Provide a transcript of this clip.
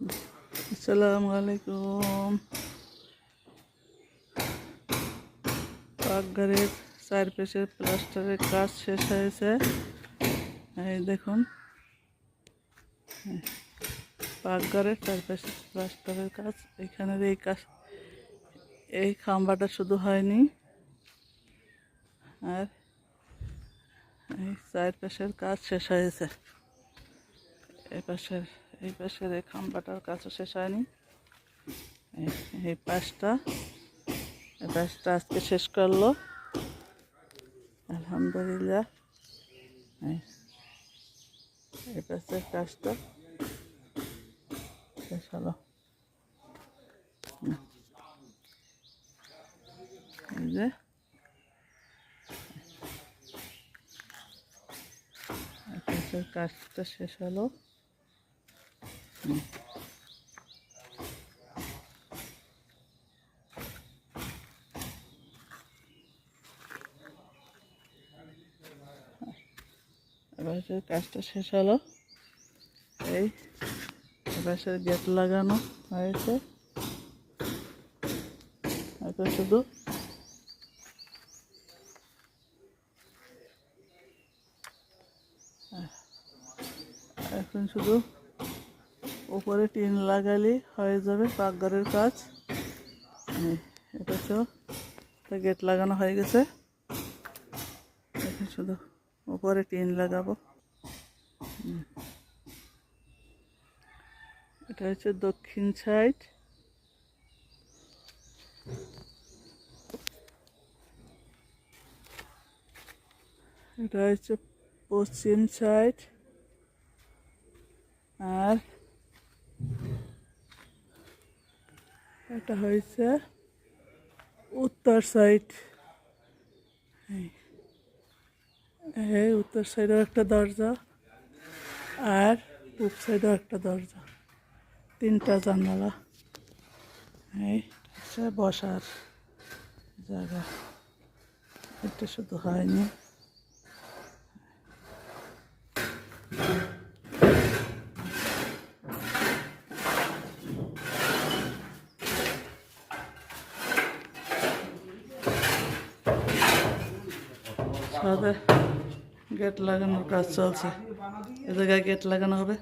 আসসালামু আলাইকুম। পাকঘরের চারপাশে প্লাস্টারের কাজ শেষ হয়েছে। এই দেখুন। পাকঘরের চারপাশে প্লাস্টারের কাজ। এখানের এই কাজ, এই খাম্বাটা শুধু হয়নি। আর এই চারপাশের কাজ শেষ হয়েছে। এই পাশের এই পাশের এই খাম্বাটার কাজও শেষ হয়নি। এই- পাশটা, এই পাশটা আজকে শেষ করল। আলহামদুলিল্লাহ। এই- পাশের কাজটা শেষ হলো। এই যে কাজটা শেষ হলো। এবার কাজটা শেষ হলো এই এবার গেট লাগানো হয়েছে। এখন শুধু এখন শুধু উপরে টিন লাগালে হয়ে যাবে পাকঘরের কাজ। এটা তো গেট লাগানো হয়ে গেছে। শুধু উপরে টিন লাগাবো। এটা হচ্ছে দক্ষিণ সাইড। এটা হচ্ছে পশ্চিম সাইড। আর এটা হয়েছে উত্তর সাইড এই উত্তর সাইডেও একটা দরজা আর পূব সাইডেও একটা দরজা, তিনটা জানালা। এই হচ্ছে বসার জায়গা। এটা শুধু হয়নি। সাদা গেট লাগানোর কাজ চলছে। এ জায়গায় গেট লাগানো হবে।